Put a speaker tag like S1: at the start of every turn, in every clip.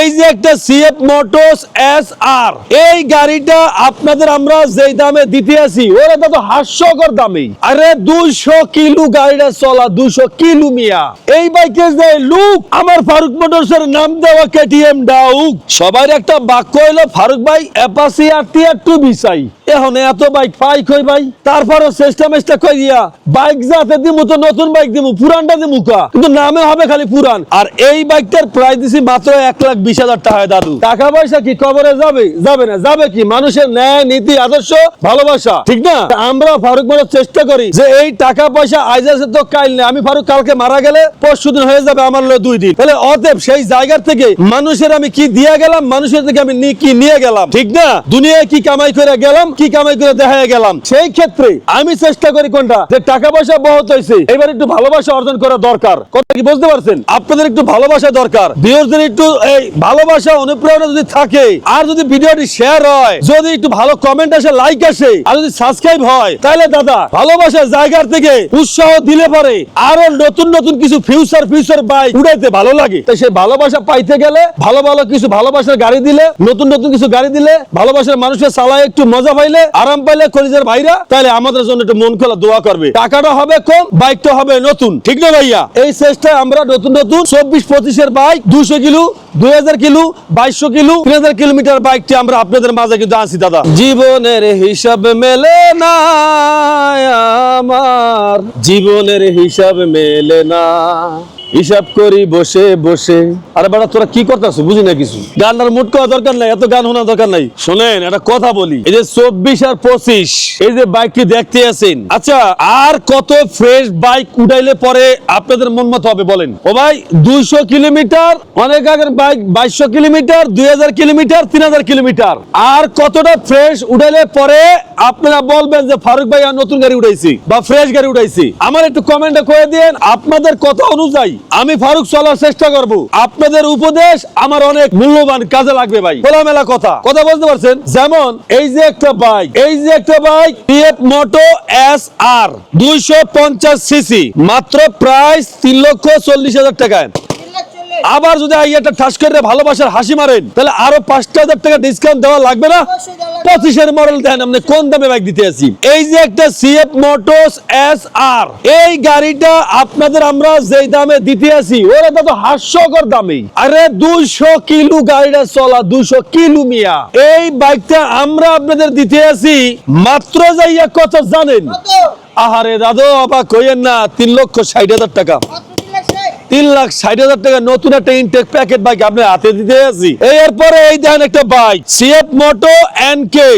S1: এই যে একটা সিএফ মোটরস এস আর এই গাড়িটা আপনাদের আমরা যেই দামে দিতে আছি, ওরা তো হাস্যকর দামে আরে দুইশো কিলো গাড়িটা চলা, দুইশো কিলো মিয়া। এই বাইকের যে লুক আমার ফারুক মোটরস এর নাম দেওয়া কেটিএম ডাউক সবার একটা বাক্য হইল, ফারুক ভাই অ্যাপাসি আর টিয়ার টু বিসাই এখন এত বাইক পাই কই ভাই, তারপরও চেষ্টা মেষ্টা করিয়া বাইক যাতে দিমু তো নতুন বাইক দিমু, পুরানটা দিমু কা? কিন্তু নামে হবে খালি পুরান। আর এই বাইকটার প্রাইস দিছি মাত্র এক লাখ বিশ হাজার টাকায় দাদু। টাকা পয়সা কি কবরে যাবে? যাবে না। যাবে কি? মানুষের ন্যায় নীতি আদর্শ ভালোবাসা। ঠিক না? আমরা ফারুক মারার চেষ্টা করি যে এই টাকা পয়সা আজ আছে তো কাল নেই। আমি ফারুক কালকে মারা গেলে পরশু দিন হয়ে যাবে আমার হলো দুই দিন। তাহলে অতএব সেই জায়গার থেকে মানুষের আমি কি দিয়ে গেলাম? মানুষের থেকে আমি কি নিয়ে গেলাম? ঠিক না? দুনিয়ায় কি কামাই করে গেলাম? কি কামাই করে দেখা গেলাম? সেই ক্ষেত্রে আমি চেষ্টা করি কোনটা? যে টাকা পয়সা বহুত হয়েছে এবার একটু ভালোবাসা অর্জন করা দরকার। কথা কি বুঝতে পারছেন? আপনাদের একটু ভালোবাসা দরকার। ভিউয়ারদের একটু এই ভালোবাসা, অনুপ্রেরণা যদি থাকে, আর যদি ভিডিওটি শেয়ার হয়, যদি একটু ভালো কমেন্ট আসে লাইক আসে, আর যদি সাবস্ক্রাইব হয়, তাহলে দাদা, ভালোবাসার জায়গার থেকে উৎসাহ দিলে পরে আরও নতুন নতুন কিছু ফিউচার ফিউচার বাইক উড়াইতে ভালো লাগে। তাই সেই ভালোবাসা পাইতে গেলে, ভালো ভালো কিছু ভালোবাসার গাড়ি দিলে, নতুন নতুন কিছু গাড়ি দিলে, ভালোবাসার মানুষের চালায় একটু মজা পাইলে, আরাম পাইলে কলিজের ভাইরা, তাহলে আমাদের জন্য একটু মন খোলা দোয়া করবে। টাকাটা হবে কম বাইকটা হবে নতুন। ঠিক না ভাইয়া? এই চেষ্টায় আমরা নতুন নতুন চব্বিশ পঁচিশের বাইক দুশো কিলো, দুই হাজার কিলো, বাইশশো কিলো, তিন হাজার কিলোমিটার বাইকটি আমরা আপনাদের মাঝে কিন্তু আনছি, দাদা। জীবনের হিসাব মেলে না আমার। জীবনের হিসাব মেলে না। হিসাব করি, বসে বসে। আরে বেটা, তোরা কি করতেছ? বুঝি না কিছু। গানটার মুড করা দরকার নাই, এত গান শোনা দরকার নাই। শোনেন, একটা কথা বলি। এই যে চব্বিশ আর পঁচিশ, এই যে বাইকটি দেখতে আছেন? আচ্ছা আর কত ফ্রেশ বাইক উঠাইলে পরে আপনাদের মন মতো হবে, বলেন। ও ভাই, দুইশো কিলোমিটার, অনেক আগের বাইক বাইশশো কিলোমিটার, দুই হাজার কিলোমিটার, তিন হাজার কিলোমিটার। আর কতটা ফ্রেশ উঠাইলে পরে আপনারা বলবেন যে ফারুক ভাই আর নতুন গাড়ি উঠাইছি, বা ফ্রেশ গাড়ি উঠাইছি। আমার একটু কমেন্টে করে দিন আপনাদের কথা অনুযায়ী আমি ফারুক চলার চেষ্টা করব। আপনাদের উপদেশ আমার অনেক মূল্যবান কাজে লাগবে ভাই। খোলামেলা কথা। কথা বলতে পারছেন? যেমন, এই যে একটা বাইক, এই যে একটা bike PF moto S R দুইশো পঞ্চাশ সিসি, মাত্র প্রাইস তিন লক্ষ চল্লিশ হাজার টাকায়। আবার যদি আইয়াটা ঠাস করে ভালোবাসার হাসি মারেন তাহলে আরও পাঁচটা হাজার টাকা ডিসকাউন্ট দেওয়া লাগবে না? পঁচিশের মডেল দেন আপনি কোন দামে বাইক দিতে আছি। এই যে একটা সিএফ মোটরস এস আর এই গাড়িটা আপনাদের আমরা যেই দামে দিতে আছি ওরা তো হাস্যকর দামে। আরে দুইশো কিলো গাড়িটা চলা দুইশো কিলো মিয়া। এই বাইকটা আমরা আপনাদের দিতে আছি মাত্র যাইয়া কত জানেন? আহারে দাদু অবাক হইয়েন না তিন লক্ষ ষাট হাজার টাকা। তিন লাখ ষাট হাজার টাকা নতুন একটা ইনটেক প্যাকেট বাইক আপনার হাতে দিতে আছি এরপরে এই দেখেন একটা bike CF moto N K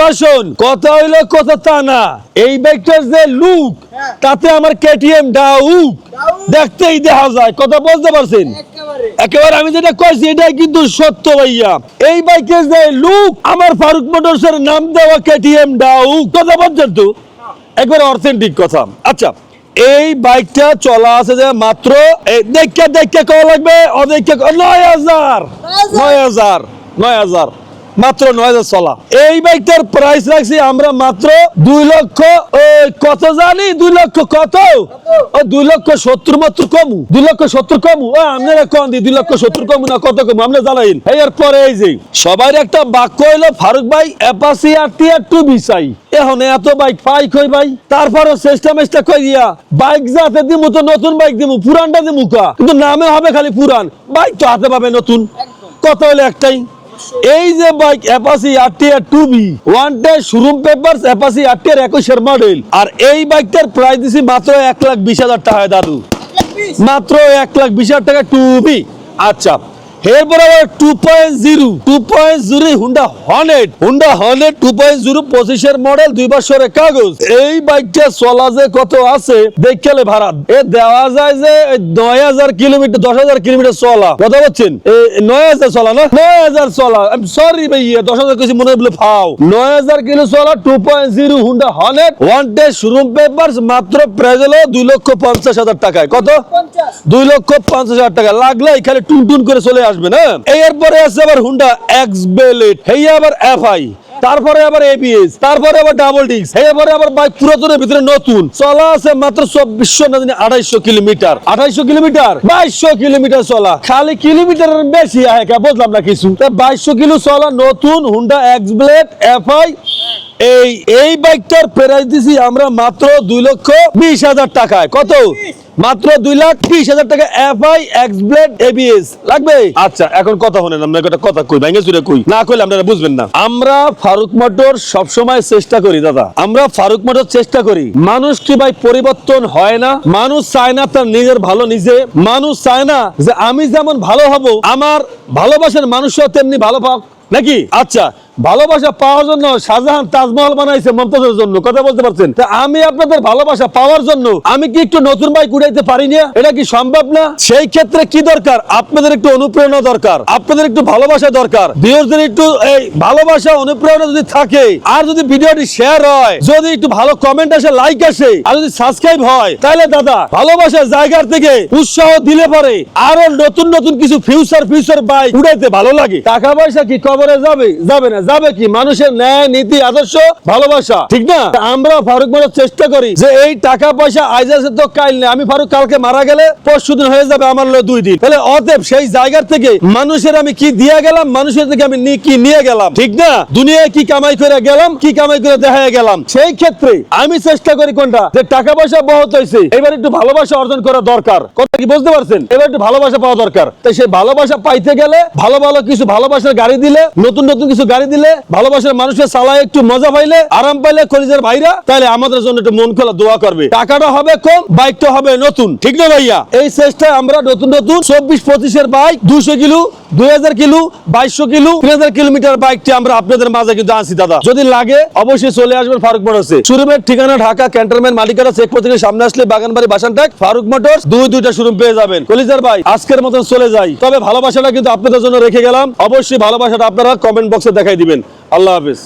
S1: version কথা হইল কথা তা না। এই বাইকটার যে লুক তাতে আমার কেটিএম ডাউক দেখতেই দেখা যায় কথা বলতে পারছেন? একেবারে। আমি যেটা কইছি এটাই কিন্তু সত্য ভাইয়া। এই বাইকের যে লুক আমার ফারুক মোটরস এর নাম দেওয়া কেটিএম ডাউক কথা বলছেন তো? একবার অথেন্টিক কথা। আচ্ছা এই বাইকটা চলা আছে যে মাত্র দেখে দেখে কত লাগবে? অদেখে নয় হাজার। নয় হাজার নয় হাজার, মাত্র নয় হাজার চলা। এই বাইকটার প্রাইস রাখছি আমরা মাত্র দুই লক্ষ কত জানি? দুই লক্ষ কত? ও, দুই লক্ষ সত্তর মাত্র কমু। দুই লক্ষ সত্তর কমু। ও, আপনারা কম দি? দুই লক্ষ সত্তর কমু না কত কমু? আমরা জানাইন। এর পরে এই যে, সবার একটা বাক্য হইল ফারুক ভাই অ্যাপাসি আর টু বিসাই এখন এত বাইক পাই কই ভাই তারপরও চেষ্টা মেষ্টা করিয়া বাইক যাতে দিমু তো নতুন বাইক দিমু পুরানটা দিমু কা? কিন্তু নামে হবে খালি পুরান বাইক তো হাতে পাবে নতুন। কত হলো একটাই? এই যে bike Apache RTR two B one day showroom paper Apache RTR একুশের মডেল আর এই বাইকটার প্রাইস দিছি মাত্র এক লাখ বিশ হাজার টাকায় দাদু। মাত্র এক লাখ বিশ হাজার টাকা টু বি আচ্ছা এরপর আবার two point zero two point zero Honda Hornet Honda Hornet two point zero পঁচিশের মডেল দুই বছরের কাগজ। এই বাইকটা চলা যে কত আছে? দেখলে ভাড়া এ দেওয়া যায় যে নয় হাজার কিলোমিটার দশ হাজার কিলোমিটার চলা। কথা বলছেন? নয় হাজার চলা না? নয় হাজার চলা। সরি ভাইয়া দশ হাজার কিছু মনে বলে ফাও। নয় হাজার কিলো চলা two point zero Honda Hornet one day showroom paper মাত্র হলো দুই লক্ষ পঞ্চাশ হাজার টাকায়। কত? দুই লক্ষ পঞ্চাশ হাজার টাকা। লাগলে এখানে টুন টুন করে চলে আসবে। না? এই এরপরে আছে আবার হুন্ডা এক্স বেলেট হেই আবার এফ আই তারপরে আবার এবিএস তারপরে আবার ডাবল ডিস্ক এরপরে আবার বাইক পুরাতনের ভিতরে নতুন। চলা আছে মাত্র চব্বিশশো না জানি আড়াইশো কিলোমিটার। আড়াইশো কিলোমিটার? বাইশশো কিলোমিটার চলা। খালি কিলোমিটারের বেশি আহে কা, বুঝলাম না কিছু। বাইশশো কিলো চলা নতুন হুন্ডা এক্স ব্লেড এফআই এই এই বাইকটার প্রাইস দিছি আমরা মাত্র দুই লক্ষ বিশ হাজার টাকায়। কত? মাত্র দুই লাখ বিশ হাজার টাকা এফআই এক্স ব্লেড এবিএস। লাগবে? আচ্ছা এখন কথা শুনেন আমরা একটা কথা কই ভেঙে চুরে কই। না কইলে আপনারা বুঝবেন না। আমরা ফারুক মোটর সবসময় চেষ্টা করি দাদা। আমরা ফারুক মোটর চেষ্টা করি। মানুষ কি ভাই পরিবর্তন হয় না? মানুষ চায় না তার নিজের ভালো নিজে। মানুষ চায় না যে আমি যেমন ভালো হব আমার ভালোবাসার মানুষও তেমনি ভালো পাক। নাকি? আচ্ছা ভালোবাসা পাওয়ার জন্য শাহজাহান তাজমহল বানাইছে মমতাজের জন্য। কথা বলতে পারছেন? আমি আপনাদের ভালোবাসা পাওয়ার জন্য আমি কি একটু নতুন বাইক উঠাইতে পারি না, এটা কি সম্ভব না? সেই ক্ষেত্রে কি দরকার? আপনাদের একটু অনুপ্রেরণা দরকার, আপনাদের একটু ভালোবাসা দরকার। ভিউয়ারদের একটু এই ভালোবাসা, অনুপ্রেরণা যদি থাকে, আর যদি ভিডিওটি শেয়ার হয়, যদি একটু ভালো কমেন্ট আসে লাইক আসে, আর যদি সাবস্ক্রাইব হয় তাহলে দাদা, ভালোবাসার জায়গার থেকে উৎসাহ দিলে পরে আরও নতুন নতুন কিছু ফিউচার ফিউচার বাইক উঠাইতে ভালো লাগে। টাকা পয়সা কি কবরে যাবে? যাবে না। যাবে কি? মানুষের ন্যায়, নীতি, আদর্শ, ভালোবাসা। ঠিক না? আমরা ফারুক চেষ্টা করি যে এই টাকা পয়সা আছে তো কাল নেই, আমি ফারুক কালকে মারা গেলে পরশু দিন হয়ে যাবে আমার হলো দুই দিন। তাহলে অতএব সেই জায়গার থেকে মানুষের আমি কি দিয়ে গেলাম, মানুষের থেকে আমি কি নিয়ে গেলাম? ঠিক না? দুনিয়ায় কি কামাই করে গেলাম, কি কামাই করে দেখা গেলাম? সেই ক্ষেত্রে আমি চেষ্টা করি কোনটা? যে টাকা পয়সা বহুত হয়েছে এবার একটু ভালোবাসা অর্জন করা দরকার। কথা কি বুঝতে পারছেন? এবার একটু ভালোবাসা পাওয়া দরকার। তাই সেই ভালোবাসা পাইতে গেলে ভালো ভালো কিছু ভালোবাসার গাড়ি দিলে, নতুন নতুন কিছু গাড়ি দিলে, ভালোবাসার মানুষের চালায় একটু মজা পাইলে, আরাম পাইলে কলিজের ভাইরা তাহলে আমাদের জন্য একটু মন খোলা দোয়া করবে। টাকাটা হবে কম, বাইকটা হবে নতুন, ঠিক না ভাইয়া? এই চেষ্টায় আমরা নতুন নতুন। চব্বিশ পঁচিশের বাইক দুশো কিলো, দুই হাজার কিলো, বাইশশো কিলো, তিন হাজার কিলোমিটার বাইকটি আমরা আপনাদের মাঝে কিন্তু আনছি, দাদা। যদি লাগে, অবশ্যই চলে আসবেন ফারুক মোটরসে। শোরুমের ঠিকানা ঢাকা, ক্যান্টনমেন্ট মালিকারা চেক থেকে সামনে আসলে বাগানবাড়ি বাসানটাক, ফারুক মোটরস, দুই দুইটা শোরুম পেয়ে যাবেন। কলিজার ভাই, আজকের মতন চলে যাই। তবে ভালোবাসাটা কিন্তু আপনাদের জন্য রেখে গেলাম। অবশ্যই ভালোবাসাটা আপনারা কমেন্ট বক্সে দেখাই দিবেন। আল্লাহ হাফেজ।